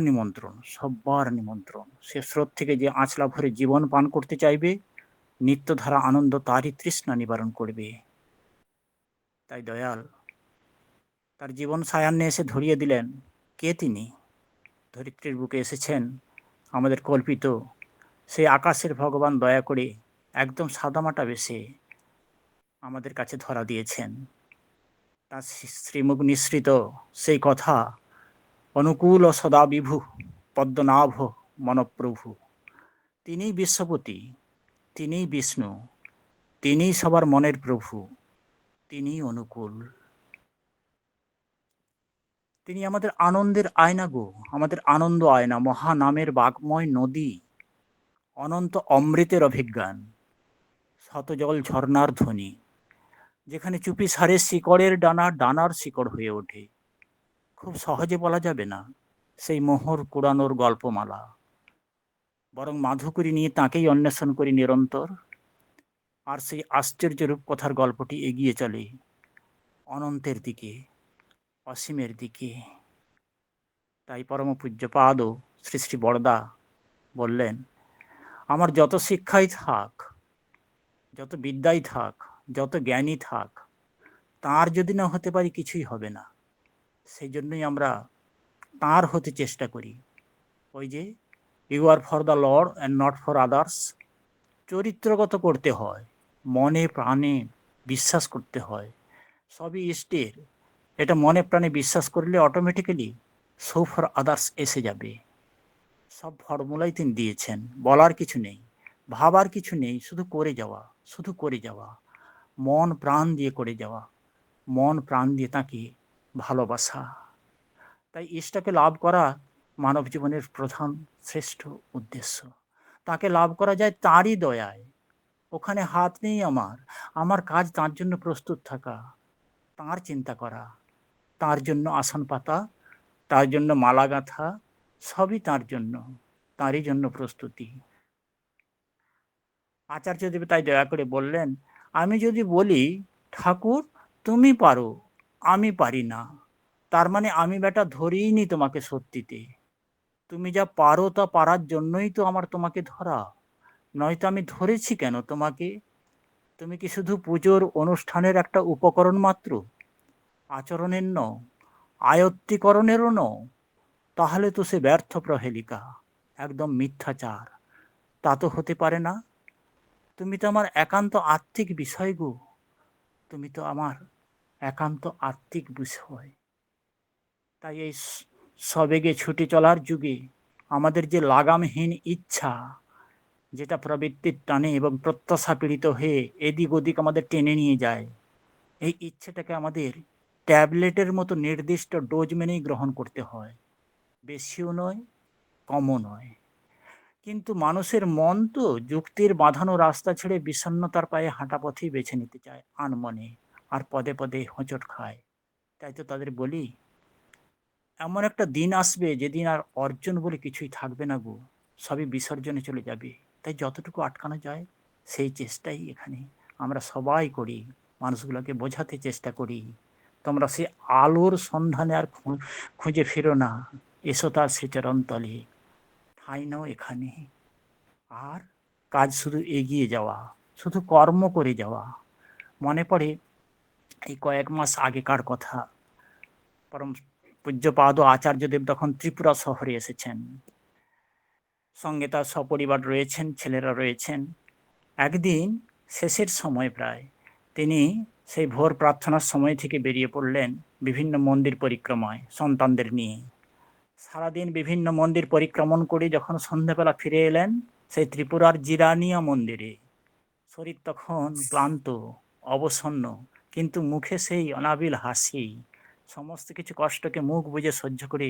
নিমন্ত্রণ সব্বার নিমন্ত্রণ। সে স্রোত থেকে যে আঁচলা ভরে জীবন পান করতে চাইবে, নিত্যধারা আনন্দ তারই তৃষ্ণা নিবারণ করবে। তাই দয়াল, তার জীবন সায়ান্নে এসে ধরিয়ে দিলেন কে তিনি? ধরিত্রীর বুকে এসেছেন আমাদের কল্পিত সেই আকাশের ভগবান দয়া করে একদম সাদামাটা বেশে আমাদের কাছে ধরা দিয়েছেন। তার শ্রীমুখ নিঃসৃত সেই কথা অনুকূল সদা বিভু পদ্মনাভ, মনপ্রভু। তিনিই বিশ্বপতি, তিনিই বিষ্ণু, তিনিই সবার মনের প্রভু, তিনিই অনুকূল। তিনি আমাদের আনন্দের আয়না গো, আমাদের আনন্দ আয়না, মহানামের বাগময় নদী, অনন্ত অমৃতের অভিজ্ঞান, শতজল ঝর্ণার ধ্বনি, যেখানে চুপি সারে শিকড়ের ডানা, ডানার শিকড় হয়ে ওঠে। খুব সহজে বলা যাবে না, সেই মোহর কুড়ানোর গল্পমালা। বরং মাধুকরী নিয়ে তাকেই অন্বেষণ করি নিরন্তর, আর সেই আশ্চর্য রূপকথার গল্পটি এগিয়ে চলে, অনন্তের দিকে, অসীমের দিকে। তাই পরম পূজ্যপাদ শ্রী শ্রী বরদা বললেন, আমার যত শিক্ষাই থাক, যত বিদ্যাই থাক, যত জ্ঞানই থাক, তার যদি না হতে পারি কিছুই হবে না। সেই জন্যই আমরা তার হতে চেষ্টা করি। ওই যে you are for the lord and not for others চরিত্রগত করতে হয়, মনে প্রাণে বিশ্বাস করতে হয়। সবই ইষ্টের। এটা মনে প্রাণে বিশ্বাস করলে অটোমেটিক্যালি সো ফর আদার্স এসে যাবে। সব ফর্মুলাই তিনি দিয়েছেন, বলার কিছু নেই, ভাবার কিছু নেই, শুধু করে যাওয়া, শুধু করে যাওয়া। মন প্রাণ দিয়ে করে যাওয়া। মন প্রাণ দিয়ে তাকে ভালোবাসা। তাই ইষ্টকে লাভ করা মানব জীবনের প্রধান শ্রেষ্ঠ উদ্দেশ্য। তাকে লাভ করা যায় তারই দয়ায়। ওখানে হাত নেই আমার। আমার কাজ তার জন্য প্রস্তুত থাকা। তার চিন্তা করা। তার জন্য আসন পাতা। তার জন্য মালা গাঁথা। সবই তার জন্য। তারই জন্য প্রস্তুতি। আচার্যদেব তাই দয়া করে বললেন, আমি যদি বলি, ঠাকুর, তুমি পারো। আমি পারি না। তার মানে আমি বেটা ধরিই নি তোমাকে সত্যিতে। তুমি যা পারো তা পারার জন্যই তো আমার তোমাকে ধরা। নয়তো আমি ধরেছি কেন তোমাকে? তুমি কি শুধু পুজোর অনুষ্ঠানের একটা উপকরণ মাত্র? আচরণের ন আয়ত্তিকরণেরও ন তাহলে তো সে ব্যর্থ প্রহেলিকা, একদম মিথ্যাচার। তা তো হতে পারে না। তুমি তো আমার একান্ত আত্মিক বিষয় গো। তুমি তো আমার একান্ত আত্মিক বিষয়। তাই এই সবেগে ছুটে চলার যুগে আমাদের যে লাগামহীন ইচ্ছা, যেটা প্রবৃত্তির টানে এবং প্রত্যাশা পীড়িত হয়ে এদিক ওদিক আমাদের টেনে নিয়ে যায়, এই ইচ্ছেটাকে আমাদের ট্যাবলেটের মতো নির্দিষ্ট ডোজ মেনেই গ্রহণ করতে হয়। বেশিও নয়, কমও নয়। কিন্তু মানুষের মন তো যুক্তির বাঁধানো রাস্তা ছেড়ে বিষণ্নতার পায়ে হাঁটা পথেই বেছে নিতে চায় আনমনে। আর পদে পদে হোঁচট খায়। তাই তো তাদের বলি, এমন একটা দিন আসবে যেদিন আর অর্জন বলে কিছুই থাকবে না গো, সবই বিসর্জনে চলে যাবে। তাই যতটুকু আটকানো যায়, সেই চেষ্টাই এখানে। আমরা সবাই করি, মানুষগুলোকে বোঝাতে চেষ্টা করি। তোমরা সে আলোর সন্ধানে আর খুঁজে ফেরো না। এসো তার শ্রীচরণ তলে। ঠাই নাও এখানে। আর কাজ শুধু এগিয়ে যাওয়া, শুধু কর্ম করে যাওয়া। মনে পড়ে এই কয়েক মাস আগেকার কথা। পরম পূজ্যপাদ আচার্যদেব তখন ত্রিপুরা শহরে এসেছেন। সঙ্গে তার সপরিবার রয়েছেন, ছেলেরা রয়েছেন। একদিন শেষের সময় প্রায় তিনি সেই ভোর প্রার্থনার সময় থেকে বেরিয়ে পড়লেন বিভিন্ন মন্দির পরিক্রমায় সন্তানদের নিয়ে। সারাদিন বিভিন্ন মন্দির পরিক্রমণ করে যখন সন্ধ্যাবেলা ফিরে এলেন সেই ত্রিপুরার জিরানিয়া মন্দিরে। শরীর তখন ক্লান্ত, অবসন্ন কিন্তু মুখে সেই অনাবিল হাসি, সমস্ত কিছু কষ্টকে মুখ বুঝে সহ্য করে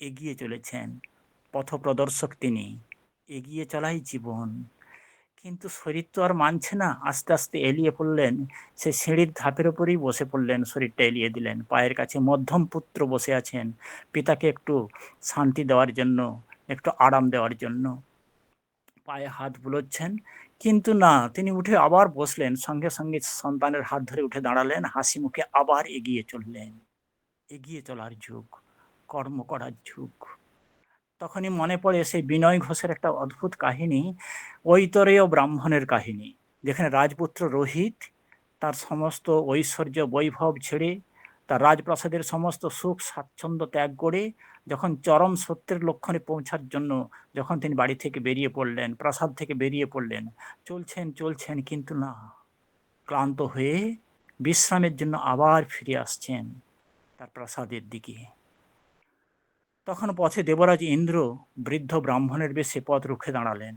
এগিয়ে চলেছেন পথ প্রদর্শক তিনি। এগিয়ে চলাই জীবন। কিন্তু শরীর তো আর মানছে না, আস্তে আস্তে এলিয়ে পড়লেন, সে সিঁড়ির ধাপের উপরেই বসে পড়লেন, শরীরটা এলিয়ে দিলেন। পায়ের কাছে মধ্যম পুত্র বসে আছেন, পিতাকে একটু শান্তি দেওয়ার জন্য, একটু আরাম দেওয়ার জন্য। পায়ে হাত বুলোচ্ছেন কিন্তু না, তিনি উঠে আবার বসলেন। সঙ্গে সঙ্গে সন্তানের হাত ধরে উঠে দাঁড়ালেন। হাসি মুখে আবার এগিয়ে চললেন। এগিয়ে চলার যুগ, কর্ম করার যুগ। তখনই মনে পড়ে সেই বিনয় ঘোষের একটা অদ্ভুত কাহিনী, ঐতরেয় ব্রাহ্মণের কাহিনী। যেখানে রাজপুত্র রোহিত তার সমস্ত ঐশ্বর্য বৈভব ছেড়ে, তার রাজপ্রাসাদের সমস্ত সুখ স্বাচ্ছন্দ্য ত্যাগ করে যখন চরম সত্যের লক্ষণে পৌঁছার জন্য যখন তিনি বাড়ি থেকে বেরিয়ে পড়লেন, প্রাসাদ থেকে বেরিয়ে পড়লেন, চলছেন চলছেন কিন্তু না। ক্লান্ত হয়ে বিশ্রামের জন্য আবার ফিরে আসছেন তার প্রাসাদের দিকে। তখন পথে দেবরাজ ইন্দ্র বৃদ্ধ ব্রাহ্মণের বেশে পথ রুখে দাঁড়ালেন।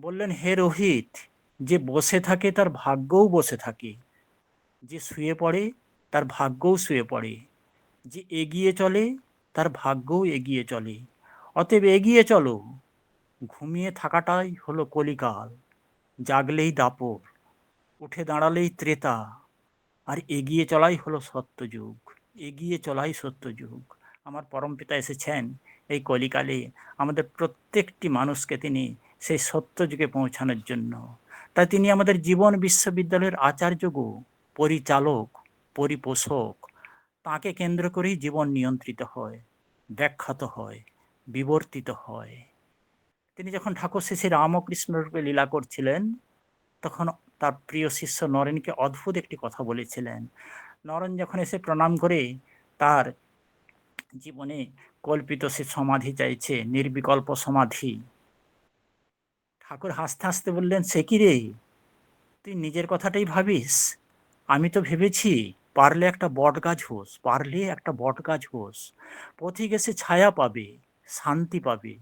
বললেন, হে রোহিত, যে বসে থাকে তার ভাগ্যও বসে থাকে। যে শুয়ে পড়ে তার ভাগ্যও শুয়ে পড়ে। যে এগিয়ে চলে তার ভাগ্যও এগিয়ে চলে। অতএব এগিয়ে চলো। ঘুমিয়ে থাকাটাই হলো কলিকাল। জাগলেই দাপর, উঠে দাঁড়ালেই ত্রেতা। আর এগিয়ে চলাই হলো সত্যযুগ। এগিয়ে চলাই সত্যযুগ। আমার পরমপিতা এসেছেন এই কলিকালে। আমাদের প্রত্যেকটি মানুষকে তিনি সেই সত্যযুগে পৌঁছানোর জন্য। তাই তিনি আমাদের জীবন বিশ্ববিদ্যালয়ের আচার্যগু পরিচালক, পরিপোষক। তাকে কেন্দ্র করেই জীবন নিয়ন্ত্রিত হয়, ব্যাখ্যাত হয়, বিবর্তিত হয়। তিনি যখন ঠাকুর শ্রী রামকৃষ্ণ রূপে লীলা করছিলেন, তখন তার প্রিয় শিষ্য নরেনকে অদ্ভুত একটি কথা বলেছিলেন। নরেন যখন এসে প্রণাম করে তার জীবনে কল্পিত সে সমাধি চাইছে, নির্বিকল্প সমাধি। ঠাকুর হাসতে হাসতে বললেন, সে কি রে? তুই নিজের কথাটাই ভাবিস? আমি তো ভেবেছি পারলে একটা বট গাছ হোস, পারলে একটা বট গাছ হোস, পথিক এসে ছায়া পাবে, শান্তি পাবে।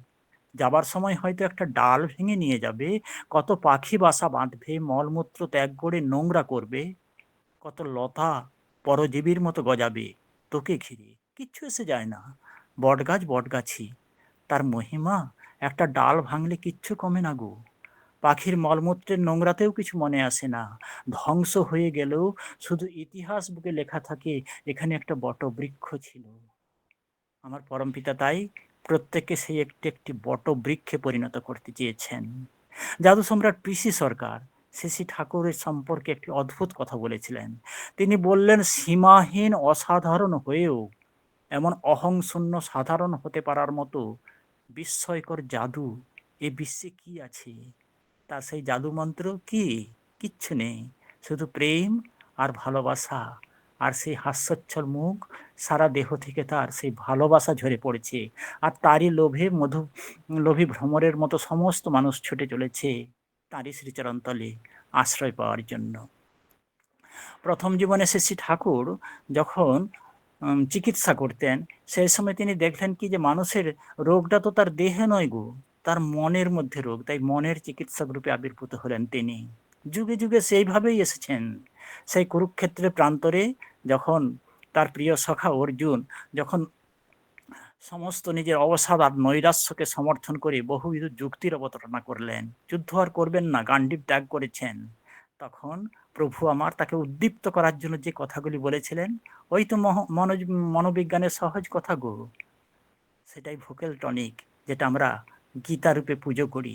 যাবার সময় হয়তো একটা ডাল ভেঙে নিয়ে যাবে, কত পাখি বাসা বাঁধবে, মলমূত্র ত্যাগ করে নোংরা করবে, কত লতা পরজীবীর মতো গজাবে, তোকে ঘিরে। কিচ্ছু এসে যায় না। বটগাছ বটগাছি তার মহিমা, একটা ডাল ভাঙলে কিচ্ছু কমে না গো। পাখির মলমূত্রের নোংরাতেও কিছু মনে আসে না। ধ্বংস হয়ে গেলেও শুধু ইতিহাস বুকে লেখা থাকে, এখানে একটা বটবৃক্ষ ছিল। আমার পরমপিতা তাই প্রত্যেককে সেই একটি একটি বটবৃক্ষে পরিণত করতে চেয়েছেন। জাদু সম্রাট পিসি সরকার শ্রী ঠাকুরের সম্পর্কে একটি অদ্ভুত কথা বলেছিলেন। তিনি বললেন, সীমাহীন অসাধারণ হয়েও এমন অহংশূন্য সাধারণ হতে পারার মতো বিস্ময়কর জাদু এ বিশ্বে কি আছে? তার সেই জাদু মন্ত্র কি? কিচ্ছু নেই, শুধু প্রেম আর ভালোবাসা। আর সেই হাস্যচ্ছল মুখ সারা দেহ থেকে তার সেই ভালোবাসা ঝরে পড়েছে। আর তারই লোভে মধু, লোভী ভ্রমরের মতো সমস্ত মানুষ ছুটে চলেছে তাঁরই শ্রীচরণতলে আশ্রয় পাওয়ার জন্য। প্রথম জীবনে সে শ্রী ঠাকুর যখন চিকিৎসা করতেন, সেই সময় তিনি দেখলেন কি যে মানুষের রোগটা তো তার দেহে নয় গো। তার মনের মধ্যে রোগ, তাই মনের চিকিৎসক রূপে আবির্ভূত হলেন তিনি। যুগে যুগে সেইভাবেই এসেছেন। সেই কুরুক্ষেত্রের প্রান্তরে যখন তার প্রিয় সখা অর্জুন যখন সমস্ত নিজের অবসাদ আর নৈরাশ্যকে সমর্থন করে বহুবিধ যুক্তির অবতারণা করলেন, যুদ্ধ আর করবেন না, গান্ডীব ত্যাগ করেছেন। তখন প্রভু আমার তাকে উদ্দীপ্ত করার জন্য যে কথাগুলি বলেছিলেন, ওই তো মনোবিজ্ঞানের সহজ কথা গো। সেটাই ভোকেল টনিক, যেটা আমরা গীতা রূপে পুজো করি।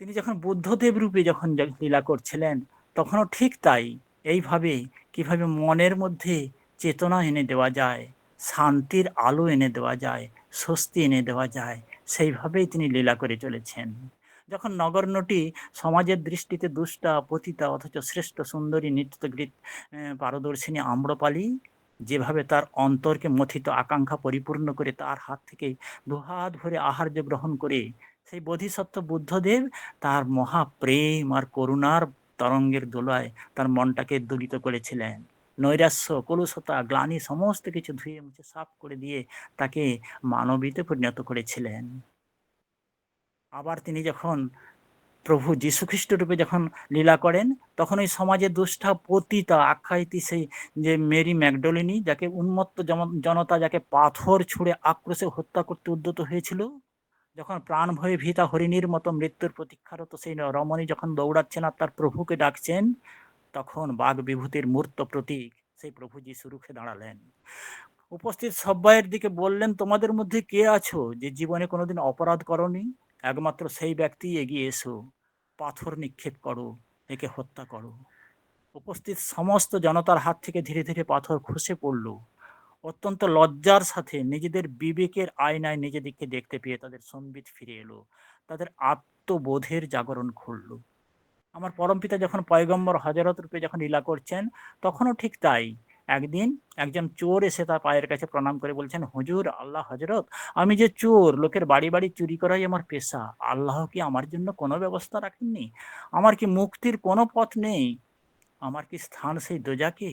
তিনি যখন বুদ্ধদেব রূপে যখন লীলা করছিলেন, তখনও ঠিক তাই। এইভাবে কীভাবে মনের মধ্যে চেতনা এনে দেওয়া যায়, শান্তির আলো এনে দেওয়া যায়, স্বস্তি এনে দেওয়া যায়, সেইভাবেই তিনি লীলা করে চলেছেন। যখন নগরনটি সমাজের দৃষ্টিতে দুষ্টা, পতিতা, অথচ শ্রেষ্ঠ সুন্দরী নৃত্যগীত পারদর্শিনী, আম্রপালি যেভাবে তার অন্তরকে মথিত আকাঙ্ক্ষা পরিপূর্ণ করে তার হাত থেকে দুহাত ভরে আহার্য গ্রহণ করে সেই বোধিসত্ত্ব বুদ্ধদেব তার মহাপ্রেম আর করুণার তরঙ্গের দোলায় তার মনটাকে দূরিত করেছিলেন। নৈরাশ্য, কলুষতা, গ্লানি সমস্ত কিছু ধুয়ে মুছে সাফ করে দিয়ে তাকে মানবীতে পরিণত করেছিলেন। আবার তিনি যখন প্রভু যীশুখ্রিস্ট রূপে যখন লীলা করেন, তখন ওই সমাজে দুষ্ঠা পতিতা আখ্যায়িত সেই যে মেরি ম্যাকডলিনী, যাকে উন্মত্ত জনতা, যাকে পাথর ছুঁড়ে আক্রোশে হত্যা করতে উদ্যত হয়েছিল, যখন প্রাণ ভয়ে ভীতা হরিণীর মতো মৃত্যুর প্রতীক্ষারত সেই রমণী যখন দৌড়াচ্ছেন আর তার প্রভুকে ডাকছেন, তখন বাঘ বিভূতির মূর্ত প্রতীক সেই প্রভু যিশু রুখে দাঁড়ালেন। উপস্থিত সব্বাইয়ের দিকে বললেন, তোমাদের মধ্যে কে আছো যে জীবনে কোনোদিন অপরাধ করনি? একমাত্র সেই ব্যক্তি এগিয়ে এসো। পাথর নিক্ষেপ করো, একে হত্যা করো। উপস্থিত সমস্ত জনতার হাত থেকে ধীরে ধীরে পাথর খসে পড়ল। অত্যন্ত লজ্জার সাথে নিজেদের বিবেকের আয়নায় নিজেদেরকে দেখতে পেয়ে তাদের সম্বিত ফিরে এলো। তাদের আত্মবোধের জাগরণ খুলল আমার পরমপিতা যখন পয়গম্বর হজরত রূপে যখন লীলা করছেন, তখনও ঠিক তাই। একদিন একজন চোর এসে তার পায়ের কাছে প্রণাম করে বলছেন, হুজুর, আল্লাহ হজরত আমি যে চোর, লোকের বাড়ি বাড়ি চুরি করাই আমার পেশা। আল্লাহ কি আমার জন্য কোনো ব্যবস্থা রাখেননি? আমার কি মুক্তির কোনো পথ নেই? আমার কি স্থান সেই দোজাকে?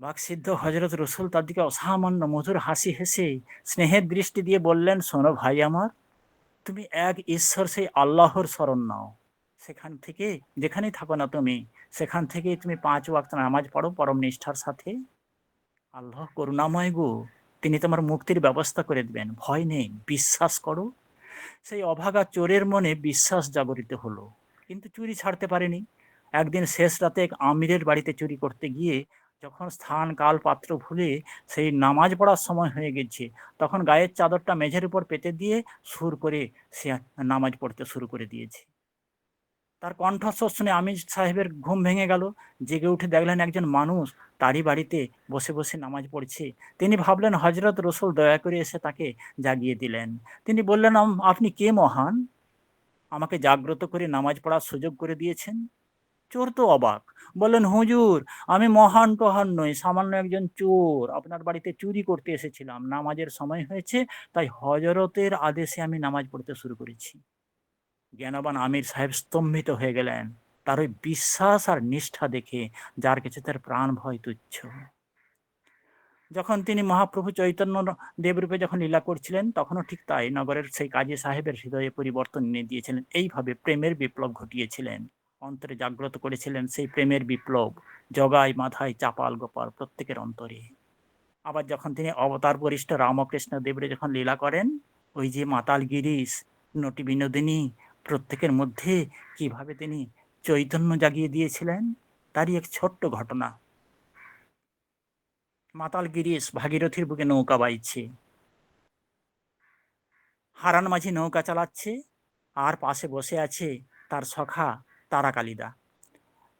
বাকসিদ্ধ হজরত রসুল তার দিকে অসামান্য মধুর হাসি হেসে স্নেহের দৃষ্টি দিয়ে বললেন, শোনো ভাই আমার, তুমি এক ঈশ্বর সেই আল্লাহর স্মরণ নাও। সেখান থেকে, যেখানেই থাকো না তুমি, সেখান থেকে তুমি পাঁচ ওয়াক্ত নামাজ পড়ো পরম নিষ্ঠার সাথে। আল্লাহ করুণাময় গো, তিনি তোমার মুক্তির ব্যবস্থা করে দেবেন। ভয় নেই, বিশ্বাস করো। সেই অভাগা চোরের মনে বিশ্বাস জাগরিত হলো, কিন্তু চুরি ছাড়তে পারেনি। একদিন শেষ রাতে এক আমিরের বাড়িতে চুরি করতে গিয়ে, যখন স্থান কাল পাত্র ভুলে সেই নামাজ পড়ার সময় হয়ে গেছে, তখন গায়ের চাদরটা মেঝের উপর পেতে দিয়ে সুর করে সে নামাজ পড়তে শুরু করে দিয়েছে। তার কণ্ঠস্বর শুনে আমির সাহেবের ঘুম ভেঙে গেল। জেগে উঠে দেখলেন একজন মানুষ তারই বাড়িতে বসে বসে নামাজ পড়ছে। তিনি ভাবলেন হজরত রসুল দয়া করে এসে তাকে জাগিয়ে দিলেন। তিনি বললেন আপনি কে মহান? আমাকে জাগ্রত করে নামাজ পড়ার সুযোগ করে দিয়েছেন? চোর তো অবাক। বললেন, হুজুর, আমি মহান টহান নই, সামান্য একজন চোর। আপনার বাড়িতে চুরি করতে এসেছিলাম। নামাজের সময় হয়েছে, তাই হজরতের আদেশে আমি নামাজ পড়তে শুরু করেছি। জ্ঞানবান আমির সাহেব স্তম্ভিত হয়ে গেলেন। তার ওই বিশ্বাস আর নিষ্ঠা দেখে যার কাছে তার প্রাণ ভয় তুচ্ছ। যখন তিনি মহাপ্রভু চৈতন্য দেবরূপে যখন লীলা করছিলেন, তখনও ঠিক তাই নগরের সেই কাজী সাহেবের হৃদয়ে পরিবর্তন এনে দিয়েছিলেন। এইভাবে প্রেমের বিপ্লব ঘটিয়েছিলেন। অন্তরে জাগ্রত করেছিলেন সেই প্রেমের বিপ্লব, জগাই মাথায় চাপাল গোপাল প্রত্যেকের অন্তরে। আবার যখন তিনি অবতার বরিষ্ঠ রামকৃষ্ণ দেবরে যখন লীলা করেন, ওই যে মাতাল গিরিশ, নটি বিনোদিনী প্রত্যেকের মধ্যে কীভাবে তিনি চৈতন্য জাগিয়ে দিয়েছিলেন, তারই এক ছোট্ট ঘটনা। মাতাল গিরিশ ভাগীরথীর বুকে নৌকা বাইছে। হারান মাঝি নৌকা চালাচ্ছে, আর পাশে বসে আছে তার সখা তারা কালিদা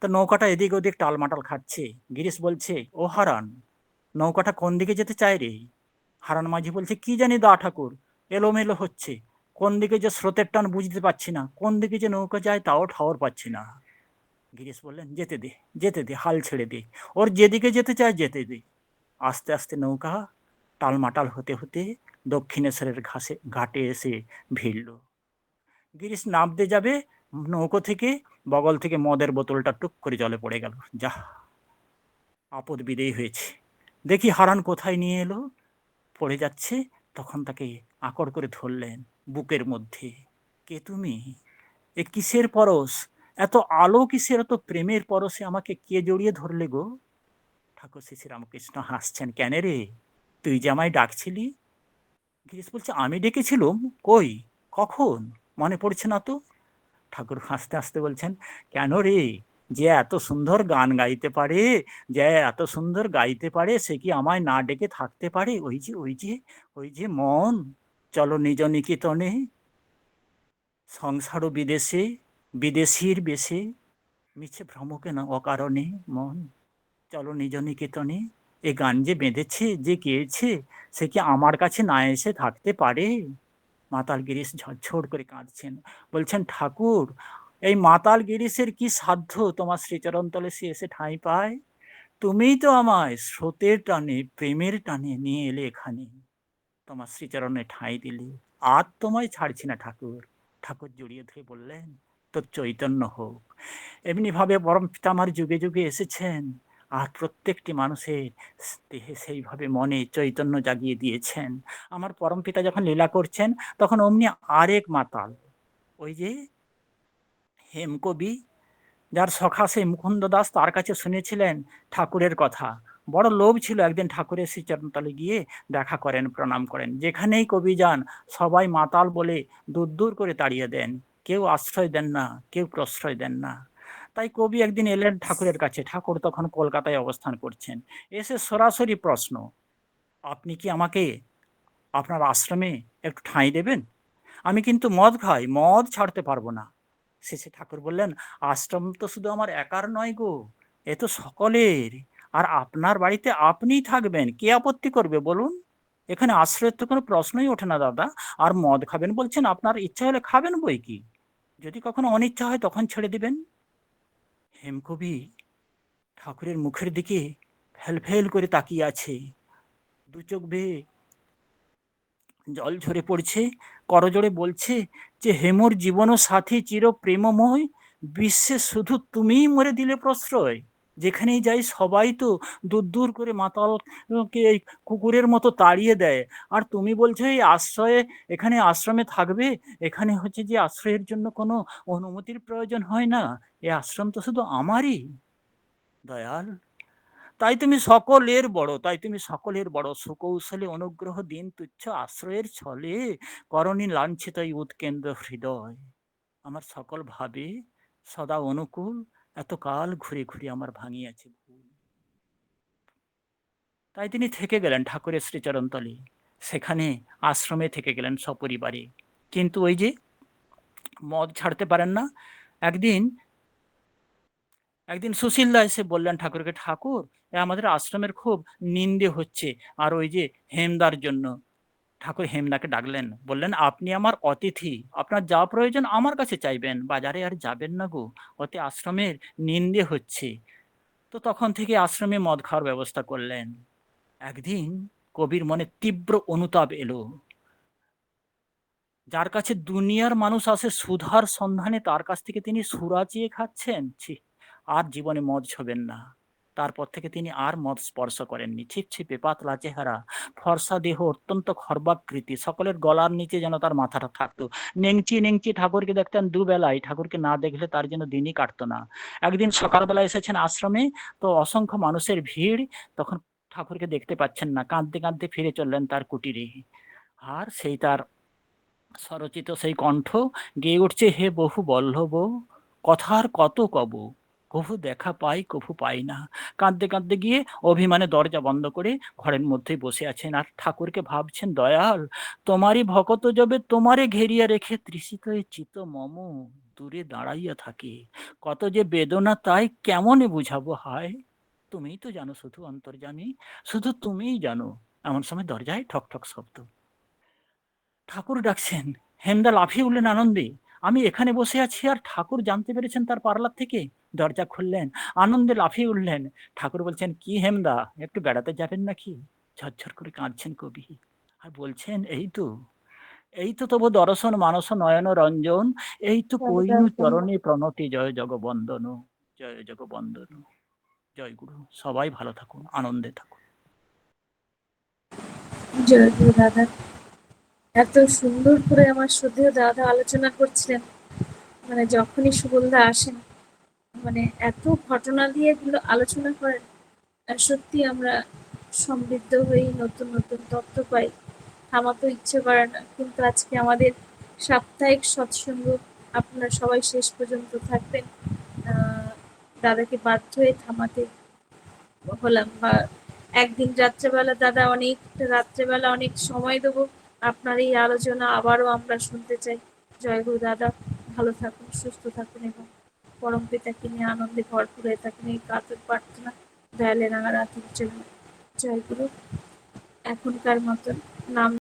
তো নৌকাটা এদিক ওদিক টালমাটাল খাচ্ছে গিরিশ বলছে, ও হারান, নৌকাটা কোন দিকে যেতে চায় রে? হারান মাঝি বলছে, কি জানি দা ঠাকুর, এলোমেলো হচ্ছে। কোন দিকে যে স্রোতের টান বুঝতে পারছি না, কোন দিকে যে নৌকা যায় তাও ঠাওর পাচ্ছি না। গিরিশ বললেন, যেতে দে যেতে দে, হাল ছেড়ে দে। ওর যেদিকে যেতে চায় যেতে দে। আস্তে আস্তে নৌকা টালমাটাল হতে হতে দক্ষিণেশ্বরের ঘাসে, ঘাটে এসে ভিড়ল। গিরিশ নামতে যাবে, নৌকো থেকে বগল থেকে মদের বোতলটা টুক করে জলে পড়ে গেল। যা, আপদ বিদেয় হয়েছে। দেখি হারান কোথায় নিয়ে এলো। পড়ে যাচ্ছে, তখন তাকে আকড় করে ধরলেন। বুকের মধ্যে। কে তুমি? এ কিসের পরশ? এত আলো কিসের? এত প্রেমের পরশে আমাকে কে জড়িয়ে ধরলে গো? ঠাকুর শ্রী রামকৃষ্ণ হাসছেন, কেন রে? তুই যে আমায় ডাকছিলি? গিরিশ বলছে, আমি ডেকেছিলুম? কই? কখন? মনে পড়ছে না তো? ঠাকুর হাসতে হাসতে বলছেন, কেন রে? যে এত সুন্দর গান গাইতে পারে, যে এত সুন্দর গাইতে পারে, সে কি আমায় না ডেকে থাকতে পারে? ওই যে ওই যে ওই যে মন। চলো নিজ নিকেতনে। সংসার বিদেশে, বিদেশির বেশে। মিছে ভ্রমকে না অকারণে মন। চলো নিজ নিকেতনে। এ গান যে বেঁধেছে, যে গেয়েছে, সে কি আমার কাছে না এসে থাকতে পারে? মাতাল গিরিশ ঝরঝর করে কাঁদছেন। বলছেন, ঠাকুর, এই মাতাল গিরিশের কি সাধ্য? তোমার শ্রীচরণ তলে সে এসে ঠাঁই পায়। তুমিই তো আমায় স্রোতের টানে, প্রেমের টানে নিয়ে এলে এখানে। তোমার শ্রীচরণে ঠাঁই দিলে। আর তোমায় ছাড়ছি না ঠাকুর। ঠাকুর জড়িয়ে ধরে বললেন, তোর চৈতন্য হোক। এমনি ভাবে পরম পিতামার যুগে যুগে এসেছেন। আর প্রত্যেকটি মানুষের দেহে সেইভাবে মনে চৈতন্য জাগিয়ে দিয়েছেন। আমার পরম পিতা যখন লীলা করছেন, তখন অমনি আরেক মাতাল, ওই যে হেমকবি, যার সখা সেই মুকুন্দ দাস তার কাছে শুনেছিলেন ঠাকুরের কথা। বড় লোভ ছিল একদিন ঠাকুরের শ্রীচরণতলে গিয়ে দেখা করেন, প্রণাম করেন। যেখানেই কবি যান, সবাই মাতাল বলে দূর দূর করে তাড়িয়ে দেন। কেউ আশ্রয় দেন না, কেউ প্রশ্রয় দেন না। তাই কবি একদিন এলেন ঠাকুরের কাছে। ঠাকুর তখন কলকাতায় অবস্থান করছেন। এসে সরাসরি প্রশ্ন, আপনি কি আমাকে আপনার আশ্রমে একটু ঠাঁই দেবেন? আমি কিন্তু মদ খাই, মদ ছাড়তে পারব না। শেষে ঠাকুর বললেন, আশ্রম তো শুধু আমার একার নয় গো, এ তো সকলের। আর আপনার বাড়িতে আপনিই থাকবেন, কে আপত্তি করবে বলুন? এখানে আশ্রয়ের তো কোনো প্রশ্নই ওঠে না দাদা। আর মদ খাবেন বলছেন, আপনার ইচ্ছা হলে খাবেন বই কি? যদি কখনো অনিচ্ছা হয় তখন ছেড়ে দিবেন। হেমকবি ঠাকুরের মুখের দিকে ফেল ফেল করে তাকিয়ে আছে। দু চোখ বেয়ে জল ঝরে পড়ছে, করজোড়ে বলছে যে, হেমর জীবন সাথী চির প্রেমময় বিশ্বে শুধু তুমিই মরে দিলে প্রশ্রয়। যেখানেই যাই সবাই তো দূর দূর করে মাতালকে এই কুকুরের মতো তাড়িয়ে দেয়। আর তুমি বলছো এই আশ্রয়ে, এখানে আশ্রমে থাকবে? এখানে হচ্ছে যে আশ্রয়ের জন্য কোনো অনুমতির প্রয়োজন হয় না? এ আশ্রম তো শুধু আমারই। দয়াল, তাই তুমি সকলের বড়, তাই তুমি সকলের বড়। সুকৌশলে অনুগ্রহ দিন তুচ্ছ আশ্রয়ের ছলে, করণী লাঞ্ছিত উৎকেন্দ্র হৃদয়। আমার সকল ভাবে সদা অনুকূল। এত কাল ঘুরে ঘুরে আমার ভাঙিয়াছে ভুল। তাই তিনি থেকে গেলেন ঠাকুরের শ্রীচরণতলে। সেখানে আশ্রমে থেকে গেলেন সপরিবারে। কিন্তু ওই যে মদ ছাড়তে পারেন না, একদিন একদিন সুশীলদা এসে বললেন ঠাকুরকে, ঠাকুর আমাদের আশ্রমের খুব নিন্দে হচ্ছে, আর ওই যে হেমদার জন্য। ঠাকুর হেমদাকে ডাকলেন, বললেন, আপনি আমার অতিথি, আপনার যা প্রয়োজন আমার কাছে চাইবেন, বাজারে আর যাবেন না গো অতি আশ্রমের নিন্দে হচ্ছে। তো তখন থেকে আশ্রমে মদ খাওয়ার ব্যবস্থা করলেন। একদিন কবির মনে তীব্র অনুতাপ এলো। যার কাছে দুনিয়ার মানুষ আসে সুধার সন্ধানে, তার কাছ থেকে তিনি সুরা চেয়ে খাচ্ছেন? আর জীবনে মদ ছবেন না। তারপর থেকে তিনি আর মদ স্পর্শ করেননি। ছিপছিপে পাতলা চেহারা, ফর্সা দেহ, অত্যন্ত খর্বাকৃতি সকলের গলার নিচে যেন তার মাথাটা থাকতো। নেংচি নেংচি ঠাকুরকে দেখতেন দুবেলায়, ঠাকুরকে না দেখলে তার জন্য দিনই কাটতো না। একদিন সকালবেলা এসেছেন আশ্রমে, তো অসংখ্য মানুষের ভিড়, তখন ঠাকুরকে দেখতে পাচ্ছেন না, কাঁদতে কাঁদতে ফিরে চললেন তার কুটিরে। আর সেই তার স্বরচিত সেই কণ্ঠ গেয়ে উঠছে, হে বহু বল্লভ, কথার কত কব? কভু দেখা পাই, কভু পাই না। কাঁদতে কাঁদতে গিয়ে অভিমানে দরজা বন্ধ করে ঘরের মধ্যে বসে আছেন। আর ঠাকুরকে ভাবছেন, দয়াল, তোমারই ভকত যাবে তোমারে ঘেরিয়া রেখে তৃষিত চিত মম, দূরে দাঁড়াইয়া থাকে। কত যে বেদনা তাই কেমনে বুঝাবো, হায়! তুমিই তো জানো শুধু অন্তর্জামী শুধু তুমিই জানো। এমন সময় দরজায় ঠক ঠক শব্দ। ঠাকুর ডাকছেন, হেমদা লাফিয়ে উঠলেন আনন্দে? আমি এখানে বসে আছি আর ঠাকুর জানতে পেরেছেন তার পার্লার থেকে? দরজা খুললেন আনন্দে লাফিয়ে উঠলেন। ঠাকুর বলছেন কি হেমদা একটু বেড়াতে যাবেন নাকি? ঝরঝর করে কাঁদছেন কবি। আর বলছেন এই তো এই তো তবু দর্শন মানস নয়ন রঞ্জন এই তো কইনু চরণে প্রণতি জয় জগবন্দন জয় জগবন্দন জয় গুরু। সবাই ভালো থাকুন আনন্দে থাকুন। জয় গুরু দাদা। এত সুন্দর করে আমার শ্রদ্ধেয় দাদা আলোচনা করছিলেন। মানে যখনই সুবলদা আসেন মানে এত ঘটনা দিয়ে এগুলো আলোচনা করেন সত্যি আমরা সমৃদ্ধ হই, নতুন নতুন তথ্য পাই। থামাতে ইচ্ছে করে না, কিন্তু আজকে আমাদের সাপ্তাহিক সৎসঙ্গ আপনারা সবাই শেষ পর্যন্ত থাকবেন। দাদাকে বাধ্য হয়ে থামাতে হলাম, বা একদিন রাত্রেবেলা দাদা অনেক রাত্রেবেলা অনেক সময় দেবো। আপনার এই আলোচনা আবারও আমরা শুনতে চাই। জয় গুরু দাদা, ভালো থাকুন, সুস্থ থাকুন এবং পরম পিতাকে নিয়ে আনন্দে ভরপুর হয়ে থাকুন এই কাতর প্রার্থনা। দয়ালে রাঙা রাতের জন্য জয় গুরু, এখনকার মতন নাম